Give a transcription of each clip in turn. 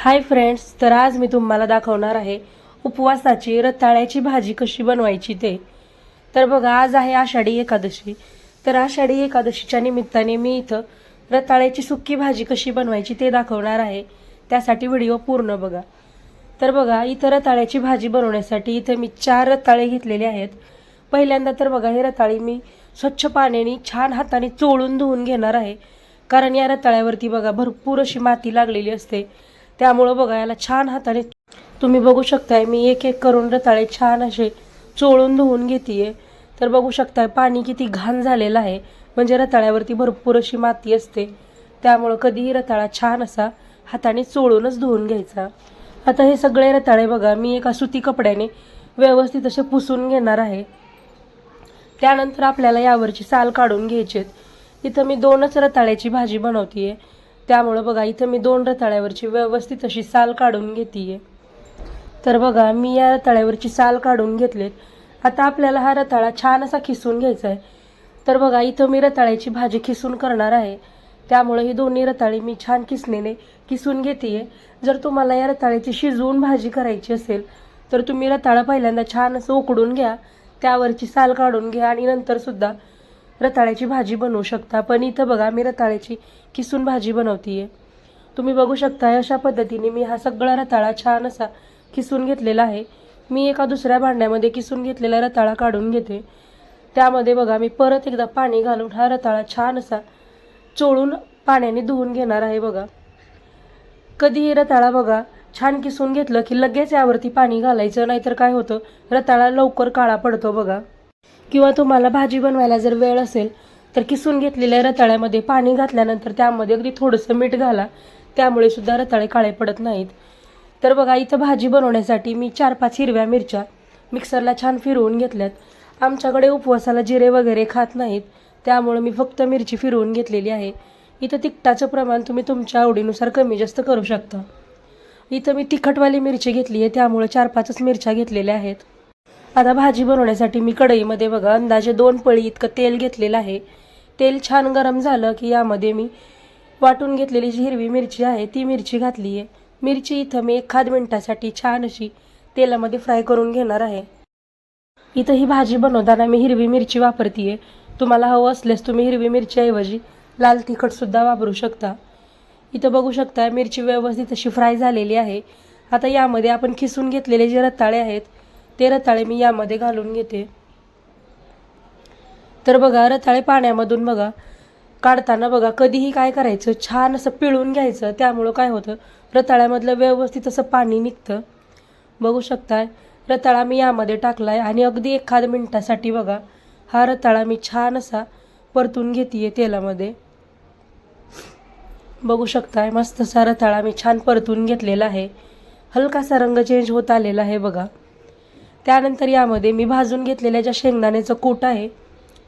Hi friends तर आज मी तुम्हाला दाखवणार आहे उपवासाची रताळ्याची भाजी कशी बनवायची ते. तर बघा आज आहे आषाढी एकादशी. तर आषाढी एकादशीच्या निमित्ताने मी इथं रताळ्याची सुक्की भाजी कशी बनवायची ते दाखवणार आहे. त्यासाठी व्हिडिओ पूर्ण बघा. तर बघा इथं रताळ्याची भाजी बनवण्यासाठी इथं मी चार रताळे घेतलेले आहेत. पहिल्यांदा तर बघा हे रताळी मी स्वच्छ पाण्याने छान हाताने चोळून धुवून घेणार आहे. कारण या रताळ्यावरती बघा भरपूर अशी माती लागलेली असते. त्यामुळं बघा याला छान हाताने तुम्ही बघू शकताय मी एक एक करून रताळे छान असे चोळून धुवून घेते तर बघू शकताय पाणी किती घाण झालेलं आहे. म्हणजे रताळ्यावरती भरपूर अशी माती असते. त्यामुळं कधीही रताळा छान असा हाताने चोळूनच धुवून घ्यायचा. आता हे सगळे रताळे बघा मी एका सुती कपड्याने व्यवस्थित असे पुसून घेणार आहे. त्यानंतर आपल्याला यावरची साल काढून घ्यायची इथं मी दोनच रताळ्याची भाजी बनवते आहे त्यामुळं बघा इथं मी दोन रताळ्यावरची व्यवस्थित अशी साल काढून घेते तर बघा मी या रताळ्यावरची साल काढून घेतलेत. आता आपल्याला हा रताळा छान असा खिसून घ्यायचा आहे तर बघा इथं मी रताळ्याची भाजी खिसून करणार आहे. त्यामुळे ही दोन्ही रताळी मी छान किसणीने किसून घेते जर तुम्हाला या रताळ्याची शिजवून भाजी करायची असेल तर तुम्ही रताळा पहिल्यांदा छान असं उकडून घ्या. त्यावरची साल काढून घ्या आणि नंतरसुद्धा रताळ्याची भाजी बनवू शकता. पण इथं बघा मी रताळ्याची किसून भाजी बनवतीये. तुम्ही बघू शकता अशा पद्धतीने मी हा सगळा रताळा छान असा किसून घेतलेला आहे. मी एका दुसऱ्या भांड्यामध्ये किसून घेतलेला रताळा काढून घेते. त्यामध्ये बघा मी परत एकदा पाणी घालून हा रताळा छान असा चोळून पाण्याने धुवून घेणार आहे बघा. कधीही रताळा बघा छान किसून घेतलं की लगेच यावरती पाणी घालायचं नाहीतर काय होतं? रताळा लवकर काळा पडतो बघा. किंवा तुम्हाला भाजी बनवायला जर वेळ असेल तर किसून घेतलेल्या रताळ्यामध्ये पाणी घातल्यानंतर त्यामध्ये अगदी थोडंसं मीठ घाला. त्यामुळे सुद्धा रताळे काळे पडत नाहीत. तर बघा इथं भाजी बनवण्यासाठी मी चार पाच हिरव्या मिरच्या मिक्सरला छान फिरवून घेतल्यात. आमच्याकडे उपवासाला जिरे वगैरे खात नाहीत त्यामुळे मी फक्त मिरची फिरवून घेतलेली आहे. इथं तिखटाचं प्रमाण तुम्ही तुमच्या आवडीनुसार कमी जास्त करू शकता. इथं मी तिखटवाली मिरची घेतली आहे त्यामुळे चार पाचच मिरच्या घेतलेल्या आहेत. आता भाजी बनवण्यासाठी मी कढईमध्ये बघा अंदाजे दोन पळी इतकं तेल घेतलेलं आहे. तेल छान गरम झालं की यामध्ये मी वाटून घेतलेली जी हिरवी मिरची आहे ती मिरची घातली आहे. मिरची इथं मी एखाद मिनटासाठी छान अशी तेलामध्ये फ्राय करून घेणार आहे. इथं ही भाजी बनवताना मी हिरवी मिरची वापरते तुम्हाला हवं असल्यास तुम्ही हिरवी मिरचीऐवजी लाल तिखटसुद्धा वापरू शकता. इथं बघू शकता मिरची व्यवस्थित अशी फ्राय झालेली आहे. आता यामध्ये आपण खिसून घेतलेले जे रताळे आहेत ते रताळे मी यामध्ये घालून घेते. तर बघा रताळे पाण्यामधून बघा काढताना बघा कधीही काय करायचं छान असं पिळून घ्यायचं त्यामुळं काय होतं रताळ्यामधलं व्यवस्थित असं पाणी निघतं. बघू शकताय रताळा मी यामध्ये टाकला आहे आणि अगदी एखाद मिनटासाठी बघा हा रताळा मी छान असा परतून घेते तेलामध्ये. बघू शकताय मस्त असा रताळा मी छान परतून घेतलेला आहे. हलकासा रंग चेंज होत आलेला आहे बघा. त्यानंतर यामध्ये मी भाजून घेतलेल्या ज्या शेंगदाण्याचं कूट आहे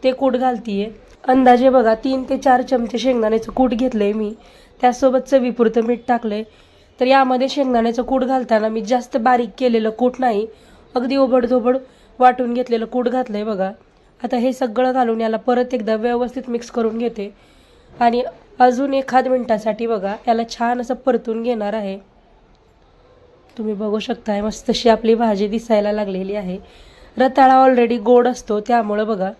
ते कूट घालतीये. अंदाजे बघा तीन ते चार चमचे शेंगदाण्याचं कूट घेतलं आहे मी. त्यासोबत चवीपुरतं मीठ टाकलं आहे तर यामध्ये शेंगदाण्याचं कूट घालताना मी जास्त बारीक केलेलं कूट नाही अगदी ओबडधोबड वाटून घेतलेलं कूट घातलं आहे बघा. आता हे सगळं घालून याला परत एकदा व्यवस्थित मिक्स करून घेते. आणि अजून एखाद मिनटासाठी बघा याला छान असं परतून घेणार आहे. तुम्ही बघू शकताय मस्त तशी आपली भाजी दिसायला लागलेली आहे. रताळा ऑलरेडी गोड असतो त्यामुळं बघा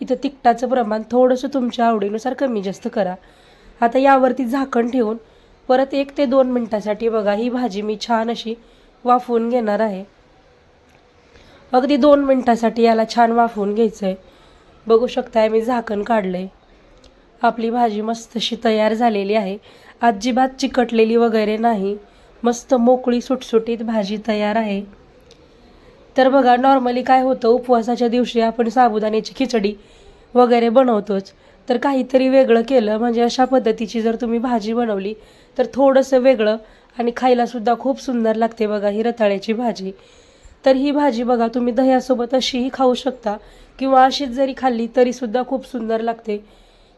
इथं तिखटाचं प्रमाण थोडंसं तुमच्या आवडीनुसार कमी जास्त करा. आता यावरती झाकण ठेवून परत एक ते दोन मिनटासाठी बघा ही भाजी मी छान अशी वाफवून घेणार आहे. अगदी दोन मिनटासाठी याला छान वाफवून घ्यायचं आहे बघू शकताय मी झाकण काढलं आहे आपली भाजी मस्त अशी तयार झालेली आहे. अजिबात चिकटलेली वगैरे नाही. मस्त मोकळी सुटसुटीत भाजी तयार आहे. तर बघा नॉर्मली काय होतं उपवासाच्या दिवशी आपण साबुदाण्याची खिचडी वगैरे बनवतोच. तर काहीतरी वेगळं केलं म्हणजे अशा पद्धतीची जर तुम्ही भाजी बनवली तर थोडंसं वेगळं आणि खायलासुद्धा खूप सुंदर लागते बघा ही रताळ्याची भाजी. तर ही भाजी बघा तुम्ही दह्यासोबत अशीही खाऊ शकता किंवा अशीच जरी खाल्ली तरीसुद्धा खूप सुंदर लागते.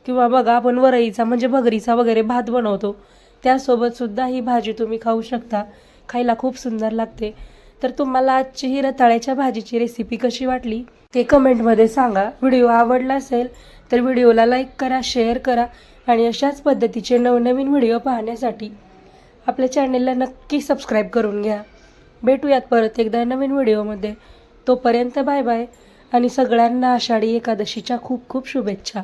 किंवा बघा आपण वरईचा म्हणजे भगरीचा वगैरे भात बनवतो. त्यासोबत सुद्धा ही भाजी तुम्ही खाऊ शकता. खायला खूप सुंदर लागते. तर तुम्हाला आजची ही रताळ्याच्या भाजीची रेसिपी कशी वाटली? ते कमेंटमध्ये सांगा. व्हिडिओ आवडला असेल तर व्हिडिओला लाईक करा शेअर करा आणि अशाच पद्धतीचे नवनवीन व्हिडिओ पाहण्यासाठी आपल्या चॅनेलला नक्की सबस्क्राईब करून घ्या. भेटूयात परत एकदा नवीन व्हिडिओमध्ये. तोपर्यंत बाय बाय आणि सगळ्यांना आषाढी एकादशीच्या खूप खूप शुभेच्छा.